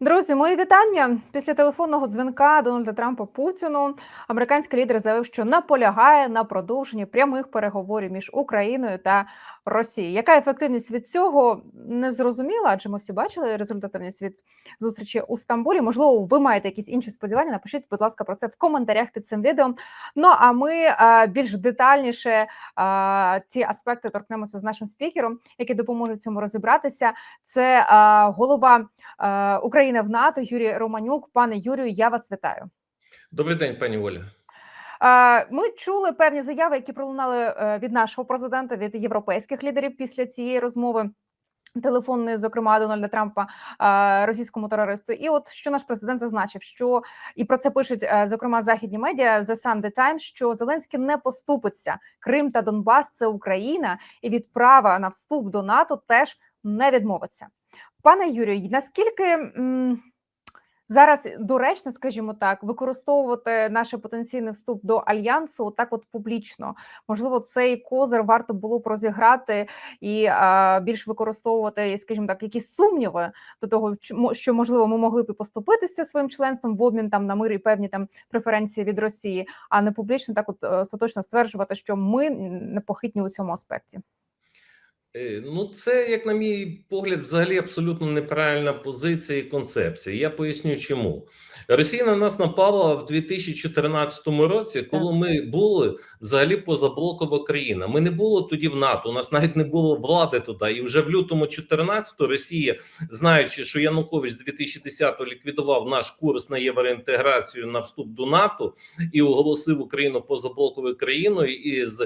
Друзі, мої вітання після телефонного дзвінка Дональда Трампа Путіну. Американський лідер заявив, що наполягає на продовженні прямих переговорів між Україною та Росією. Яка ефективність від цього не зрозуміла? Адже ми всі бачили результативність від зустрічі у Стамбулі. Можливо, ви маєте якісь інші сподівання? Напишіть, будь ласка, про це в коментарях під цим відео. Ну а ми а, більш детальніше ці аспекти торкнемося з нашим спікером, які допоможуть цьому розібратися. Це а, голова України в НАТО Юрій Романюк. Пане Юрію, я вас вітаю. Добрий день, пані Оля. Ми чули певні заяви, які пролунали е, від нашого президента, від європейських лідерів після цієї розмови. Телефонної, зокрема, Дональда Трампа російському терористу, і от що наш президент зазначив, що і про це пишуть е, зокрема західні медіа The Sunday Times, що Зеленський не поступиться. Крим та Донбас це Україна, і від права на вступ до НАТО теж не відмовиться. Пане Юрію, наскільки зараз доречно, скажімо так, використовувати наш потенційний вступ до альянсу так, от публічно, можливо, цей козир варто було б розіграти і а, більш використовувати, скажімо так, якісь сумніви до того, що можливо ми могли б поступитися своїм членством в обмін там на мир і певні там преференції від Росії, а не публічно так, от е, остаточно стверджувати, що ми непохитні у цьому аспекті. Е, Ну, це, як на мій погляд, взагалі абсолютно неправильна позиція і концепція. Я поясню, чому Росія на нас напала в 2014 році, коли ми були взагалі позаблокова країна. Ми не було тоді в НАТО. У нас навіть не було влади туди. І вже в лютому 14 Росія, знаючи, що Янукович з 2010-го ліквідував наш курс на євроінтеграцію на вступ до НАТО і оголосив Україну позаблоковою країною із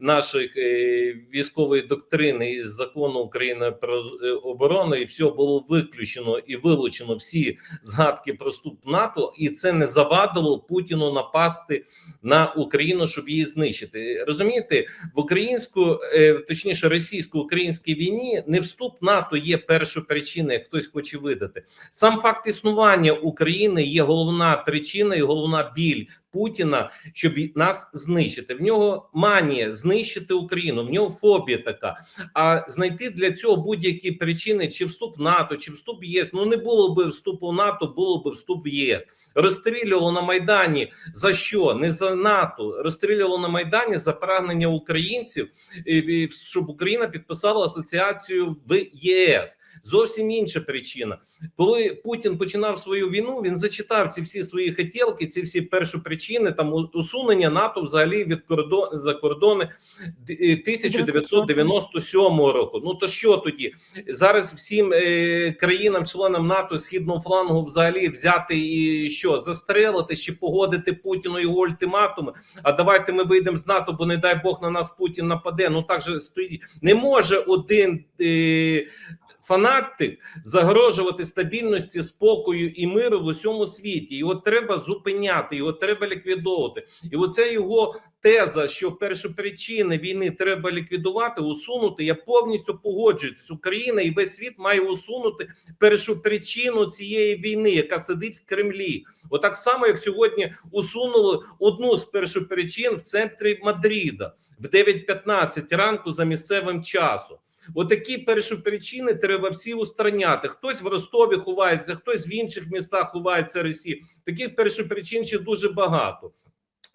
наших е, військової доктрини із закону України про е, оборону, і все було виключено і вилучено всі згадки про вступ НАТО, і це не завадило Путіну напасти на Україну, щоб її знищити. Розумієте, в українську, е, точніше, російсько-українській війні не вступ НАТО є першою причиною, як хтось хоче видати. Сам факт існування України є головна причина і головна біль Путіна, щоб нас знищити. В нього манія знищити Україну, в нього фобія така. А знайти для цього будь-які причини, чи вступ НАТО, чи вступ в ЄС. Ну не було би вступу в НАТО, було би вступ в ЄС. Розстрілювало на майдані за що? Не за НАТО, розстрілювало на майдані за прагнення українців, щоб Україна підписала асоціацію в ЄС. Зовсім інша причина. Коли Путін починав свою війну, він зачитав ці всі свої хотілки, ці всі перші причини там усунення НАТО взагалі від кордон за кордони е, 1997 року. Ну то що тоді зараз всім е, країнам-членам НАТО східного флангу взагалі взяти і що застрелити чи погодити Путіну його ультиматуми? А давайте ми вийдемо з НАТО, бо не дай Бог на нас Путін нападе. Ну так же стоїть. Не може один. Е, Фанатик загрожувати стабільності, спокою і миру в усьому світі. Його треба зупиняти, його треба ліквідовувати. І оце його теза, що першопричини війни треба ліквідувати, усунути. Я повністю погоджуюсь. Україна і весь світ має усунути першу причину цієї війни, яка сидить в Кремлі. Отак само, як сьогодні усунули одну з першопричин в центрі Мадріда в 9.15 ранку за місцевим часом. Отакі першопричини треба всі устраняти. Хтось в Ростові ховається, хтось в інших містах ховається Росії. Таких першопричин ще дуже багато.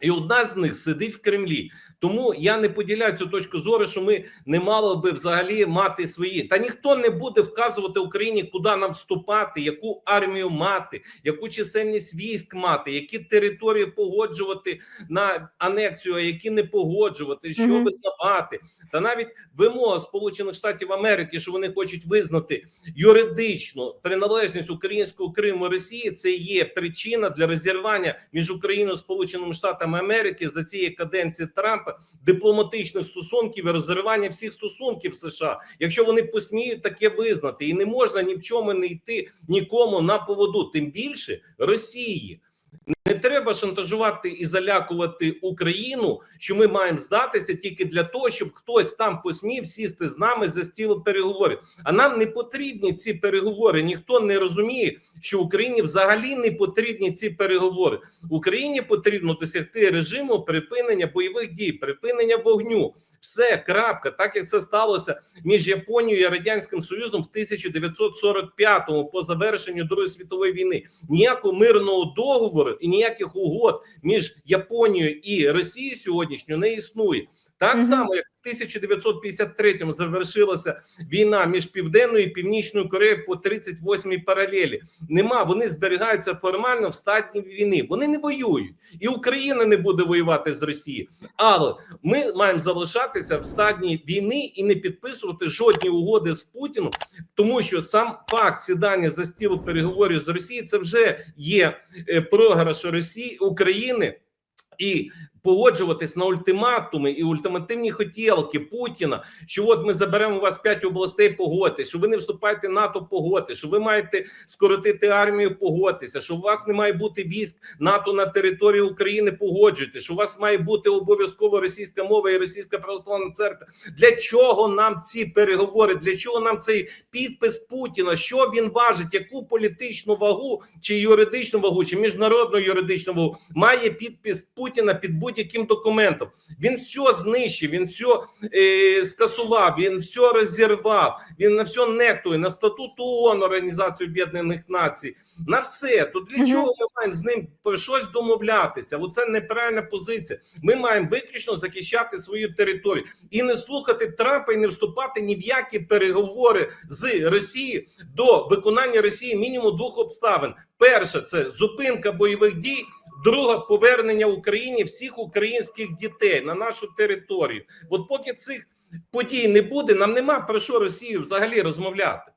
І одна з них сидить в Кремлі. Тому я не поділяю цю точку зору, що ми не мали би взагалі мати свої. Та ніхто не буде вказувати Україні, куди нам вступати, яку армію мати, яку чисельність військ мати, які території погоджувати на анексію, а які не погоджувати, що Мгм. визнавати. Та навіть вимога Сполучених Штатів Америки, що вони хочуть визнати юридичну приналежність українського Криму Росії, це є причина для розірвання між Україною і Сполученими Штатами Америки за цієї каденції Трампа дипломатичних стосунків і розривання всіх стосунків США, якщо вони посміють таке визнати, і не можна ні в чому не йти нікому на поводу, тим більше Росії. Не треба шантажувати і залякувати Україну, що ми маємо здатися тільки для того, щоб хтось там посмів сісти з нами за стіл переговорів. А нам не потрібні ці переговори. Ніхто не розуміє, що Україні взагалі не потрібні ці переговори. Україні потрібно досягти режиму припинення бойових дій, припинення вогню. Все крапка, так як це сталося між Японією і радянським Союзом в 1945-му по завершенню Другої світової війни. Ніякого мирного договору і ніяких угод між Японією і Росією сьогоднішньо не існує. Так само, як 1953-му завершилася війна між Південною і Північною Кореєю по 38-й паралелі. Нема, вони зберігаються формально в стадії війни. Вони не воюють, і Україна не буде воювати з Росією. Але ми маємо залишатися в стадії війни і не підписувати жодні угоди з Путіном, тому що сам факт сідання за стіл переговорів з Росією це вже є е, програш Росії України. І погоджуватись на ультиматуми і ультимативні хотілки Путіна, що от ми заберемо у вас п'ять областей, погодьтесь, що ви не вступаєте в НАТО, погодьтесь, що ви маєте скоротити армію, погодьтеся, що у вас не має бути військ НАТО на території України, погоджуйтесь, що у вас має бути обов'язково російська мова і російська православна церква. Для чого нам ці переговори? Для чого нам цей підпис Путіна? Що він важить? Яку політичну вагу чи юридичну вагу, чи міжнародну юридичну вагу має підпис Путіна під будь-яким документом? Він все знищив, він все е, скасував, він все розірвав, він на все нехтує на статут ООН, Організацію Об'єднаних Націй, на все. То для чого ми маємо з ним про щось домовлятися? Оце неправильна позиція. Ми маємо виключно захищати свою територію і не слухати Трампа і не вступати ні в які переговори з Росією до виконання Росії мінімум двох обставин: перше це зупинка бойових дій. Друга повернення Україні всіх українських дітей на нашу територію. От поки цих подій не буде, нам нема про що Росію взагалі розмовляти.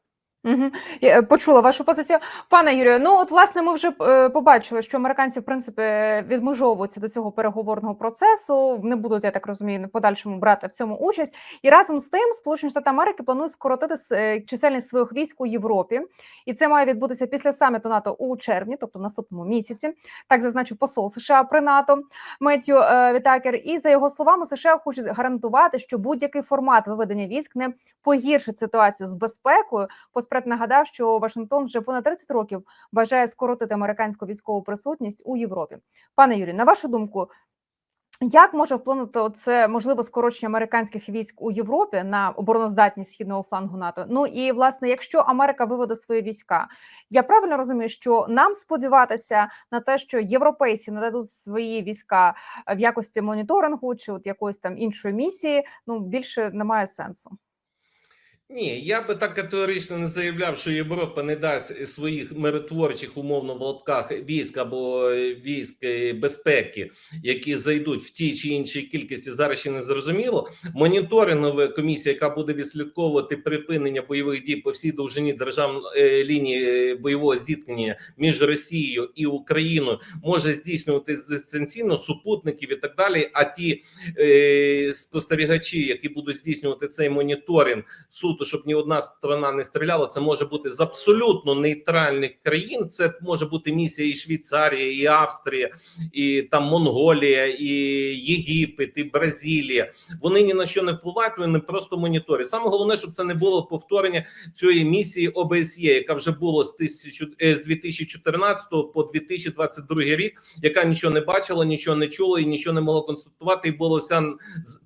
Угу. Я е, почула вашу позицію, пане Юрію. Ну от власне, ми вже е, побачили, що американці в принципі відмежовуються до цього переговорного процесу. Не будуть, я так розумію, в подальшому брати в цьому участь. І разом з тим, Сполучені Штати Америки планують скоротити е, чисельність своїх військ у Європі, і це має відбутися після саміту НАТО у червні, тобто в наступному місяці. Так зазначив посол США при НАТО Меттью е, Вітакер. І за його словами, США хочуть гарантувати, що будь-який формат виведення військ не погіршить ситуацію з безпекою. Поспред нагадав, що Вашингтон вже понад 30 років бажає скоротити американську військову присутність у Європі. Пане Юрію, на вашу думку, як може вплинути це можливе скорочення американських військ у Європі на обороноздатність східного флангу НАТО? Ну і власне, якщо Америка виведе свої війська, я правильно розумію, що нам сподіватися на те, що європейці нададуть свої війська е, в якості моніторингу чи от якоїсь там іншої місії, ну більше немає сенсу. Ні, я би так категорично не заявляв, що Європа не дасть своїх миротворчих умовно в лапках військ або е, військ е, безпеки, які зайдуть в тій чи іншій кількості. Зараз ще не зрозуміло. Моніторингова комісія, яка буде відслідковувати припинення бойових дій по всій довжині державної лінії е, бойового зіткнення між Росією і Україною, може здійснювати дистанційно супутників і так далі. А ті е, спостерігачі, які будуть здійснювати цей моніторинг суто, щоб ні одна сторона не стріляла. Це може бути з абсолютно нейтральних країн. Це може бути місія і Швейцарія, і Австрія, і там Монголія, і Єгипет, і Бразилія. Вони ні на що не впливають. Вони просто моніторять. Саме головне, щоб це не було повторення цієї місії ОБСЄ, яка вже було з тисячу е, з 2014 по 2022 рік, яка нічого не бачила, нічого не чула і нічого не могла констатувати, і було вся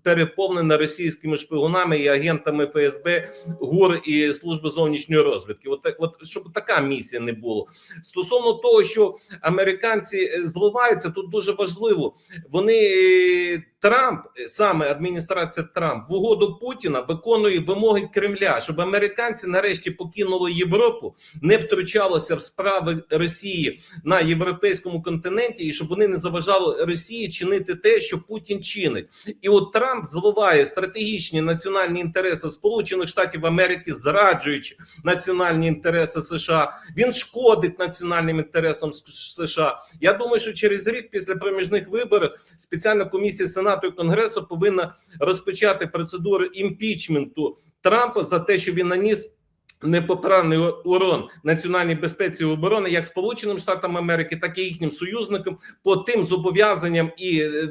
переповнена російськими шпигунами і агентами ФСБ, ГУР і служби зовнішньої розвідки. От так, от щоб така місія не було. Стосовно того, що американці е, зливаються, тут дуже важливо. Вони е, Трамп, е, саме адміністрація Трамп, в угоду Путіна виконує вимоги Кремля, щоб американці нарешті покинули Європу, не втручалося в справи Росії на європейському континенті, і щоб вони не заважали Росії чинити те, що Путін чинить. І от Трамп зливає стратегічні національні інтереси Сполучених Штатів Америки, зраджуючи національні інтереси США. Він шкодить національним інтересам США. Я думаю, що через рік після проміжних виборів спеціальна комісія Сенату і Конгресу повинна розпочати процедуру імпічменту Трампа за те, що він наніс непоправний урон національній безпеці і оборони як Сполученим Штатам Америки, так і їхнім союзникам по тим зобов'язанням і е,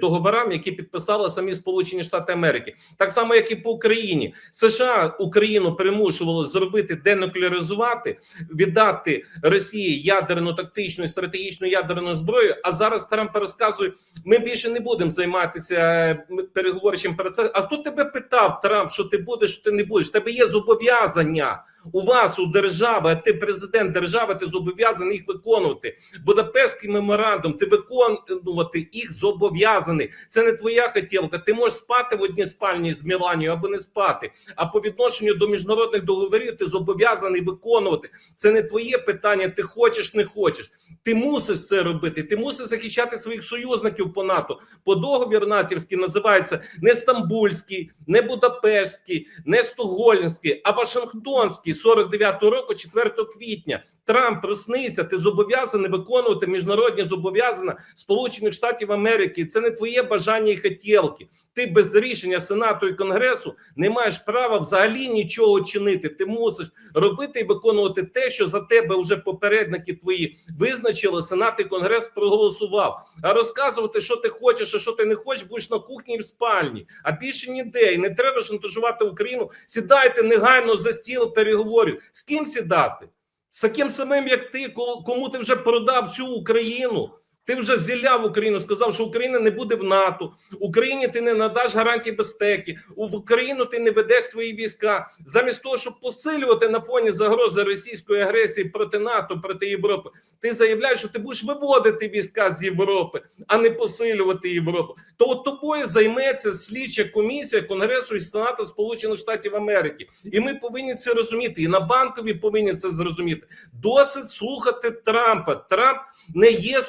договорам, які підписали самі Сполучені Штати Америки, так само як і по Україні. США Україну примушувало зробити денуклеаризувати, віддати Росії ядерну тактичну і стратегічну ядерну зброю. А зараз Трамп розказує, ми більше не будемо займатися е, переговорчим процесом. А хто тебе питав, Трамп, що ти будеш, що ти не будеш? Тебе є зобов'язання у вас, у держави, ти президент держави, ти зобов'язаний їх виконувати. Будапештський меморандум, ти виконувати їх зобов'язаний. Це не твоя хотілка. Ти можеш спати в одній спальні з Міланією або не спати. А по відношенню до міжнародних договорів ти зобов'язаний виконувати. Це не твоє питання. Ти хочеш, не хочеш. Ти мусиш це робити. Ти мусиш захищати своїх союзників по НАТО. По договір натівський називається не Стамбульський, не Будапештський, не Стокгольмський, а Вашингтонський 49-го року, 4 квітня. Трамп проснися, ти зобов'язаний виконувати міжнародні зобов'язання Сполучених Штатів Америки. Це не твоє бажання і хотілки. Ти без рішення Сенату і Конгресу не маєш права взагалі нічого чинити. Ти мусиш робити і виконувати те, що за тебе вже попередники твої визначили. Сенат і Конгрес проголосував. А розказувати, що ти хочеш, а що ти не хочеш, будеш на кухні і в спальні. А більше ніде. І не треба шантажувати Україну. Сідайте негайно за стіл переговорів. З ким сідати? З таким самим, як ти, ко- кому ти вже продав всю Україну. Ти вже зіляв Україну, сказав, що Україна не буде в НАТО. Україні ти не надаш гарантії безпеки. В Україну ти не ведеш свої війська. Замість того, щоб посилювати на фоні загрози російської агресії проти НАТО, проти Європи, ти заявляєш, що ти будеш виводити війська з Європи, а не посилювати Європу. То от тобою займеться слідча комісія Конгресу і Сенату Сполучених Штатів Америки, і ми повинні це розуміти. І на банкові повинні це зрозуміти. Досить слухати Трампа. Трамп не є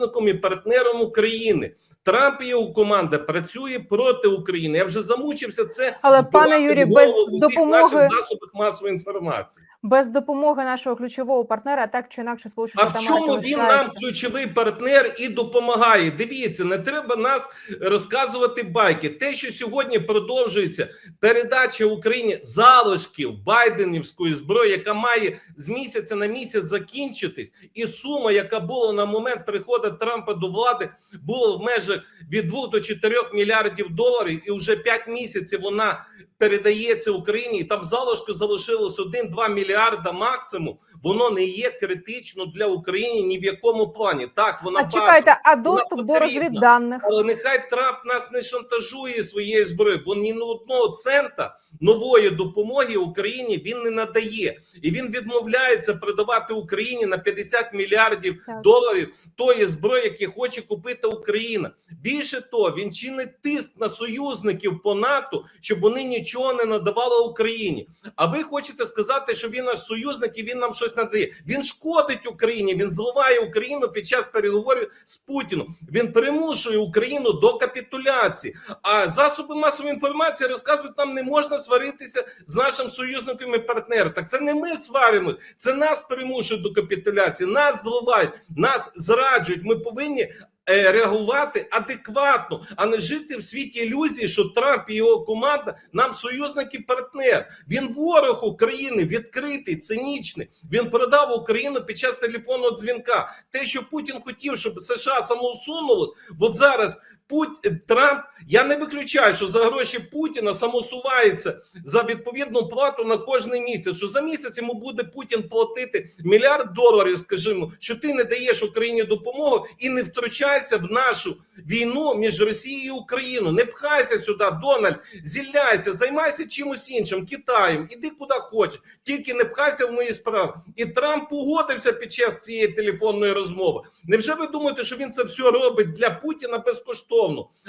союзником і партнером України. Трамп і його команда працює проти України. Я вже замучився це. Але, пане голову без допомоги- наших засобах масової інформації. Без допомоги нашого ключового партнера, так чи інакше, сполучені А в чому він нам ключовий партнер і допомагає? Дивіться, не треба нас розказувати байки. Те, що сьогодні продовжується передача Україні залишків байденівської зброї, яка має з місяця на місяць закінчитись, і сума, яка була на момент приходу Трампа до влади, було в межах від 2 до 4 мільярдів доларів, і вже 5 місяців вона передається Україні. і Там залишку залишилось 1-2 мільярда максимум. Воно не є критично для України ні в якому плані. Так, вона А чекайте, а доступ до розвідданих? Але нехай Трамп нас не шантажує своєю зброєю, бо ні на одного цента нової допомоги Україні він не надає, і він відмовляється продавати Україні на 50 мільярдів Так. доларів тої зброї, які хоче купити Україна. Більше того, він чинить тиск на союзників по НАТО, щоб вони нічого не надавали Україні. А ви хочете сказати, що він наш союзник і він нам щось надає? Він шкодить Україні, він зливає Україну під час переговорів з Путіном. Він примушує Україну до капітуляції. А засоби масової інформації розказують, нам не можна сваритися з нашим союзником і партнером. Так це не ми сваримось, це нас примушують до капітуляції, нас зливають, нас зраджують. Ми повинні. Е, Реагувати адекватно, а не жити в світі ілюзії, що Трамп і його команда нам союзник і партнер. Він ворог України, відкритий, цинічний. Він продав Україну під час телефонного дзвінка. Те, що Путін хотів, щоб США самоусунулось, от зараз Пут... Трамп. Я не виключаю, що за гроші Путіна самосувається за відповідну плату на кожний місяць. Що за місяць йому буде Путін платити мільярд доларів, скажімо, що ти не даєш Україні допомогу і не втручайся в нашу війну між Росією і Україною. Не пхайся сюди, Дональд, зіляйся, займайся чимось іншим, Китаєм, іди куди хочеш, тільки не пхайся в мої справи. І Трамп погодився під час цієї телефонної розмови. Невже ви думаєте, що він це все робить для Путіна безкоштовно?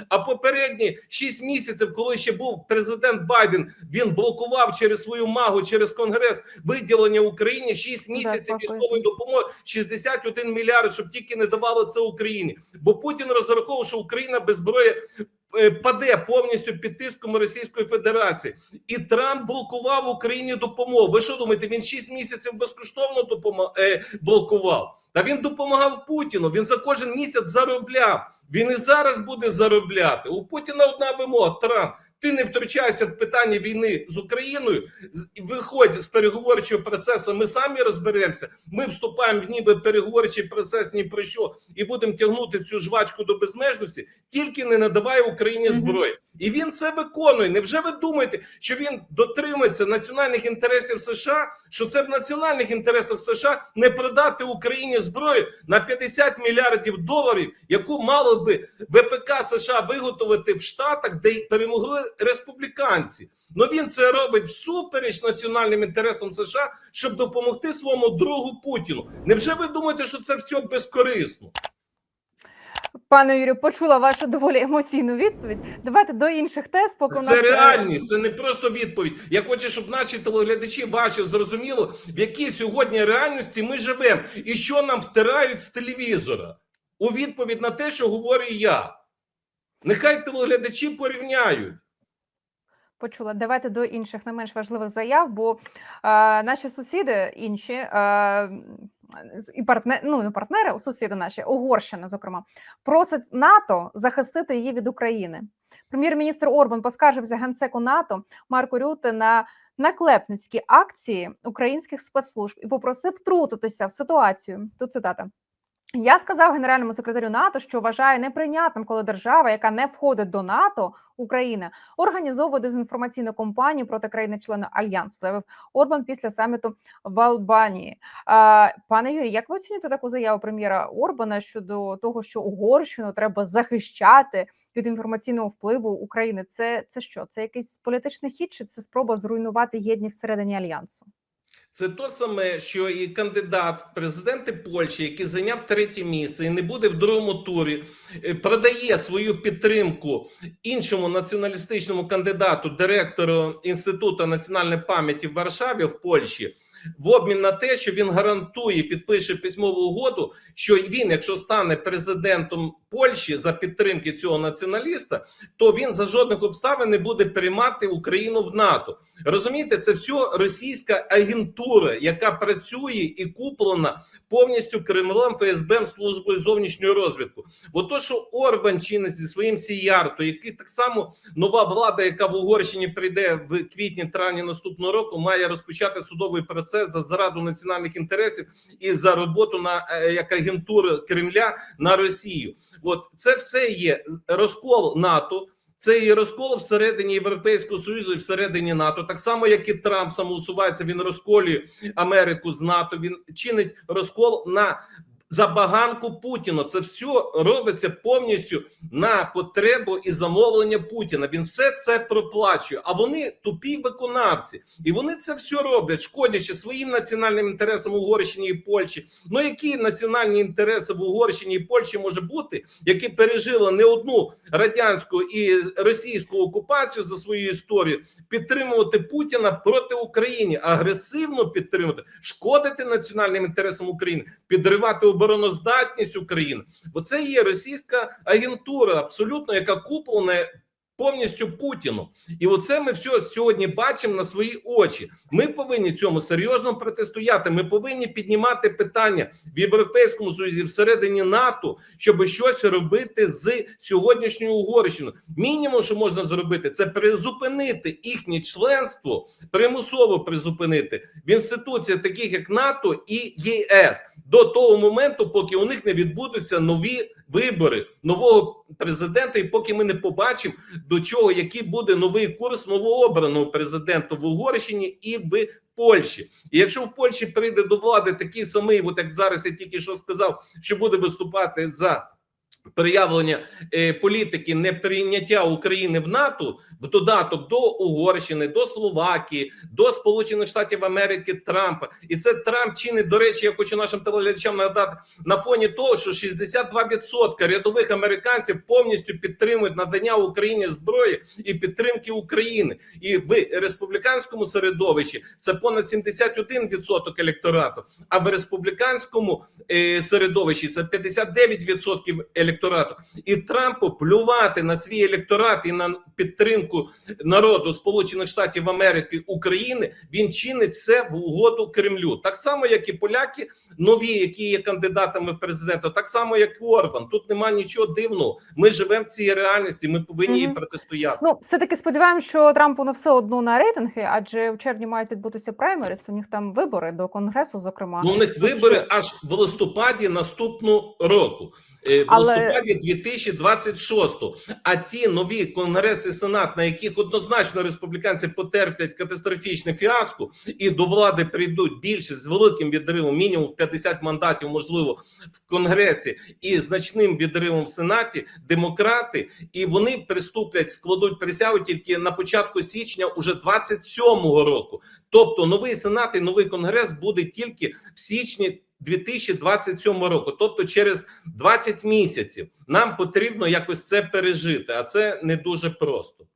А попередні 6 місяців, коли ще був президент Байден, він блокував через свою магу, через конгрес виділення Україні 6 місяців військової допомоги 61 мільярд, щоб тільки не давало це Україні. Бо Путін розраховував, що Україна без зброї. Е, Паде повністю під тиском Російської Федерації, і Трамп блокував Україні допомогу. Ви що думаєте? Він 6 місяців безкоштовно допомог е, блокував? Та він допомагав Путіну. Він за кожен місяць заробляв. Він і зараз буде заробляти. У Путіна одна вимога: Трамп. Ти не втручайся в питання війни з Україною. Виходь з переговорчого процесу. Ми самі розберемося. Ми вступаємо в ніби переговорчий процес ні про що і будемо тягнути цю жвачку до безмежності. Тільки не надавай Україні зброї, і він це виконує. Невже ви думаєте, що він дотримується національних інтересів США? Що це в національних інтересах США не продати Україні зброю на 50 мільярдів доларів, яку мало би ВПК США виготовити в Штатах, де перемогли республіканці? Ну він це робить всупереч національним інтересам США, щоб допомогти своєму другу Путіну. Невже ви думаєте, що це все безкорисно? Пане Юрію, почула вашу доволі емоційну відповідь. Давайте до інших тез, поки у нас Це реальність, це не просто відповідь. Я хочу, щоб наші телеглядачі ваші зрозуміли, в якій сьогодні реальності ми живемо, і що нам втирають з телевізора у відповідь на те, що говорю я. Нехай телеглядачі порівняють. Почула. Давайте до інших не менш важливих заяв, бо е, наші сусіди інші е, і партнер, ну не партнери, сусіди наші, Угорщина, зокрема, просить НАТО захистити її від України. Прем'єр-міністр Орбан поскаржився генсеку НАТО Марку Рюте на наклепницькі акції українських спецслужб і попросив втрутитися в ситуацію. Тут цитата. Я сказав генеральному секретарю НАТО, що вважаю неприйнятним, коли держава, яка не входить до НАТО, Україна, організовує дезінформаційну кампанію проти країни-члена альянсу. Заявив Орбан після саміту в Албанії. Пане Юрій, як ви оцінюєте таку заяву прем'єра Орбана щодо того, що Угорщину треба захищати від інформаційного впливу України? Це це що? Це якийсь політичний хід, чи це спроба зруйнувати єдність всередині альянсу? Це то саме, що і кандидат в президенти Польщі, який зайняв третє місце і не буде в другому турі, е, продає свою підтримку іншому націоналістичному кандидату, директору інституту національної пам'яті в Варшаві в Польщі. В обмін на те, що він гарантує, підпише письмову угоду, що він, якщо стане президентом Польщі за підтримки цього націоналіста, то він за жодних обставин не буде приймати Україну в НАТО. Розумієте, це все російська агентура, яка працює і куплена повністю Кремлем, ФСБ, службою зовнішньої розвідку. Бо то, що Орбан чинить зі своїм Сіярто, який так само нова влада, яка в Угорщині прийде в квітні травні наступного року, має розпочати судовий процес за зраду національних інтересів і за роботу на е, як агентура Кремля на Росію. От це все є розкол НАТО. Це і розкол всередині Європейського союзу і всередині НАТО, так само як і Трамп самоусувається. Він розколює Америку з НАТО. Він чинить розкол на забаганку Путіна. Це все робиться повністю на потребу і замовлення Путіна. Він все це проплачує. А вони тупі виконавці, і вони це все роблять, шкодячи своїм національним інтересам Угорщині і Польщі. Ну які національні інтереси в Угорщині і Польщі може бути, які пережили не одну радянську і російську окупацію за свою історію, підтримувати Путіна проти України, агресивно підтримувати, шкодити національним інтересам України, підривати обороноздатність України. Бо це є російська агентура, абсолютно яка куплена. Повністю Путіну, і оце ми все сьогодні бачимо на свої очі. Ми повинні цьому серйозно протистояти. Ми повинні піднімати питання в Європейському Союзі всередині НАТО, щоб щось робити з сьогоднішньою Угорщиною. Мінімум, що можна зробити, це призупинити їхнє членство, примусово призупинити в інституціях, таких як НАТО і ЄС, до того моменту, поки у них не відбудуться нові вибори нового президента, і поки ми не побачимо до чого, який буде новий курс новообраного президента в Угорщині і в Польщі. І якщо в Польщі прийде до влади такий самий, от як зараз я тільки що сказав, що буде виступати за. Проявлення е, політики неприйняття України в НАТО в додаток до Угорщини, до Словакії, до Сполучених Штатів Америки Трампа, і це Трамп чинить. До речі, я хочу нашим телеглядачам нагадати на фоні того, що 62% рядових американців повністю підтримують надання Україні зброї і підтримки України, і в республіканському середовищі це понад 71% електорату. А в республіканському е, середовищі це 59% електорату. Електорату. І Трампу плювати на свій електорат і на підтримку народу Сполучених Штатів Америки України. Він чинить все в угоду Кремлю, так само як і поляки, нові, які є кандидатами в президента, так само як і Орбан. Тут немає нічого дивного. Ми живемо в цій реальності. Ми повинні їй протистояти. Ну, все таки сподіваємося, що Трампу не все одно на рейтинги, адже в червні мають відбутися праймеріс. У них там вибори до конгресу, зокрема. Ну, у них вибори аж в листопаді наступного року, Е, Але- листопаді 2026. А ті нові конгреси сенат, на яких однозначно республіканці потерплять катастрофічне фіаско, і до влади прийдуть більшість з великим відривом, мінімум в 50 мандатів, можливо, в конгресі, і значним відривом в сенаті, демократи, і вони приступлять, складуть присягу тільки на початку січня уже 27-го року. Тобто новий сенат і новий конгрес буде тільки в січні 2027 року, тобто через 20 місяців. Нам потрібно якось це пережити, а це не дуже просто.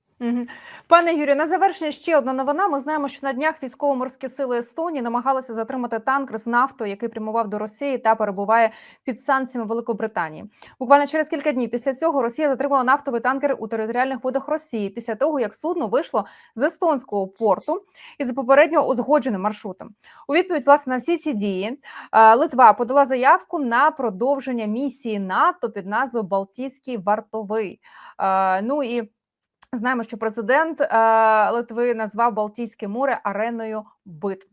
Пане Юрію, на завершення ще одна новина. Ми знаємо, що на днях військово-морські сили Естонії намагалися затримати танкер з нафтою, який прямував до Росії та перебуває під санкціями Великобританії. Буквально через кілька днів після цього Росія затримала нафтовий танкер у територіальних водах Росії після того, як судно вийшло з естонського порту і за попередньо узгодженим маршрутом. У відповідь власне на всі ці дії е, Литва подала заявку на продовження місії НАТО під назвою Балтійський вартовий. Е, Ну і Знаємо, що президент е, Литви назвав Балтійське море ареною битв.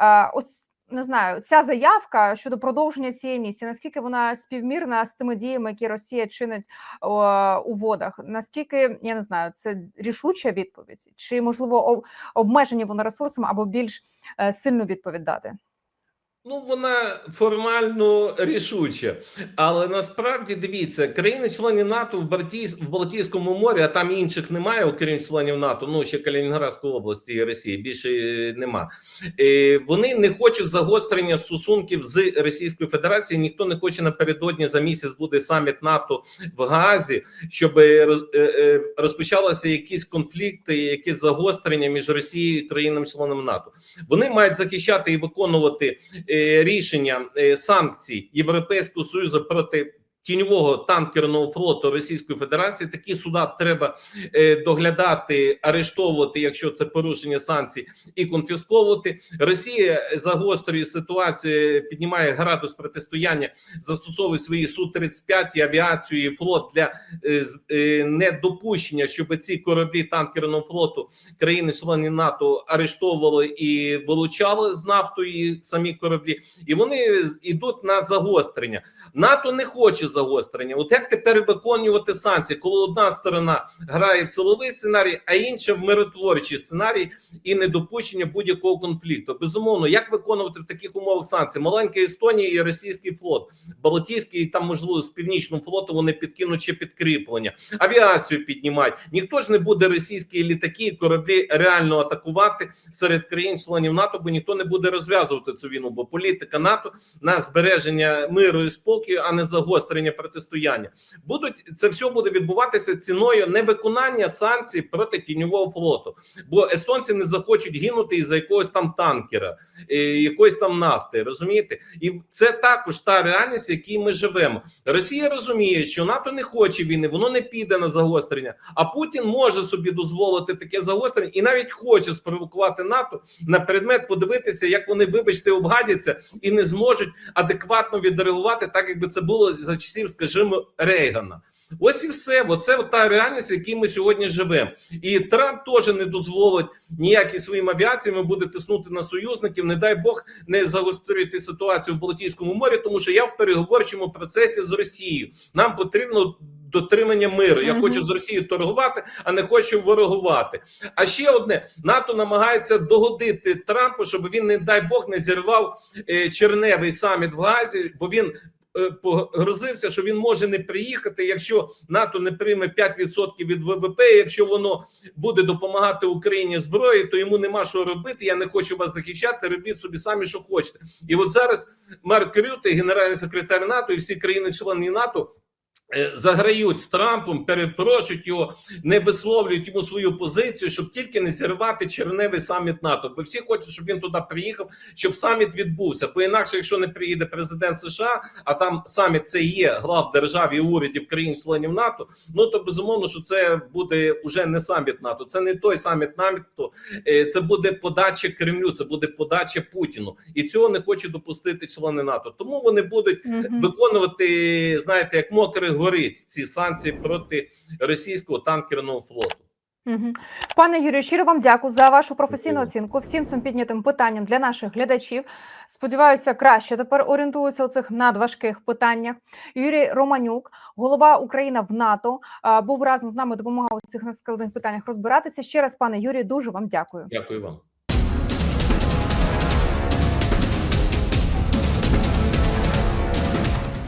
Е, ось не знаю, ця заявка щодо продовження цієї місії. Наскільки вона співмірна з тими діями, які Росія чинить у водах? Наскільки я не знаю, це рішуча відповідь, чи можливо об- обмежені вони ресурсами або більш е, сильну відповідь дати? Ну, вона формально рішуча, але насправді дивіться, країни-члени НАТО в Балтійсь, в Балтійському морі, а там інших немає, окрім членів НАТО. Ну ще Калінінградської області і Росії більше е, нема. Е, Вони не хочуть загострення стосунків з Російською Федерацією. Ніхто не хоче напередодні за місяць буде саміт НАТО в Гаазі, щоб е, роз- розпочалося якісь конфлікти, якісь загострення між Росією і країнами-членами НАТО. Вони мають захищати і виконувати рішення е, санкцій Європейського союзу проти. Тіньового танкерного флоту Російської Федерації такі суда треба е, доглядати, арештовувати, якщо це порушення санкцій, і конфісковувати. Росія загострює ситуацію, піднімає градус протистояння, застосовує свої су 35 і авіацію і флот для е, е, недопущення, щоб ці кораблі танкерного флоту країни-члени НАТО арештовували і вилучали з нафтою самі кораблі, і вони йдуть на загострення. НАТО не хоче загострення. От як тепер виконувати санкції, коли одна сторона грає в силовий сценарій, а інша в миротворчий сценарій і недопущення будь-якого конфлікту. Безумовно, як виконувати в таких умовах санкції? Маленька Естонія і російський флот, Балтійський там можливо з північного флоту вони підкинуть ще підкріплення, авіацію піднімають. Ніхто ж не буде російські літаки і кораблі реально атакувати серед країн-членів НАТО, бо ніхто не буде розв'язувати цю війну, бо політика НАТО на збереження миру і спокою, а не загострення протистояння. Будуть це все буде відбуватися ціною невиконання санкцій проти тіньового флоту. Бо естонці не захочуть гинути із за якогось там танкера, е, якоїсь там нафти. Розумієте, і це також та реальність, в якій ми живемо. Росія розуміє, що НАТО не хоче війни, воно не піде на загострення. А Путін може собі дозволити таке загострення і навіть хоче спровокувати НАТО на предмет подивитися, як вони, вибачте, обгадяться і не зможуть адекватно відреагувати, так якби це було за часів, скажімо, Рейгана. Ось і все. Оце та реальність, в якій ми сьогодні живемо. І Трамп теж не дозволить ніякі своїм авіаціями буде тиснути на союзників. Не дай Бог не загострювати ситуацію в Балтійському морі, тому що я в переговорчому процесі з Росією. Нам потрібно. Дотримання миру. Я хочу з Росією торгувати, а не хочу ворогувати. А ще одне НАТО намагається догодити Трампу, щоб він, не дай Бог, не зірвав е, черневий саміт в Газі, бо він погрозився, що він може не приїхати, якщо НАТО не прийме 5% від ВВП. Якщо воно буде допомагати Україні зброєю, то йому нема що робити. Я не хочу вас захищати. Робіть собі самі, що хочете. І от зараз Марк Рюти, генеральний секретар НАТО, і всі країни-члени НАТО. Е, заграють з Трампом, перепрошують його, не висловлюють йому свою позицію, щоб тільки не зірвати черневий саміт НАТО. Бо всі хочуть, щоб він туди приїхав, щоб саміт відбувся. Бо інакше, якщо не приїде президент США, а там саміт це є глав держав і урядів країн-членів НАТО. Ну то безумовно, що це буде уже не саміт НАТО, це не той саміт НАТО, е, це буде подача Кремлю, це буде подача Путіну, і цього не хоче допустити члени НАТО. Тому вони будуть виконувати, знаєте, як мокре горить ці санкції проти російського танкерного флоту. Пане Юрію, щиро вам дякую за вашу професійну Дякую. оцінку всім цим піднятим питанням для наших глядачів. Сподіваюся, краще тепер орієнтуюся у цих надважких питаннях. Юрій Романюк, голова Україна в НАТО, був разом з нами, допомагав у цих складних питаннях розбиратися. Ще раз, пане Юрію, дуже вам дякую. Дякую вам.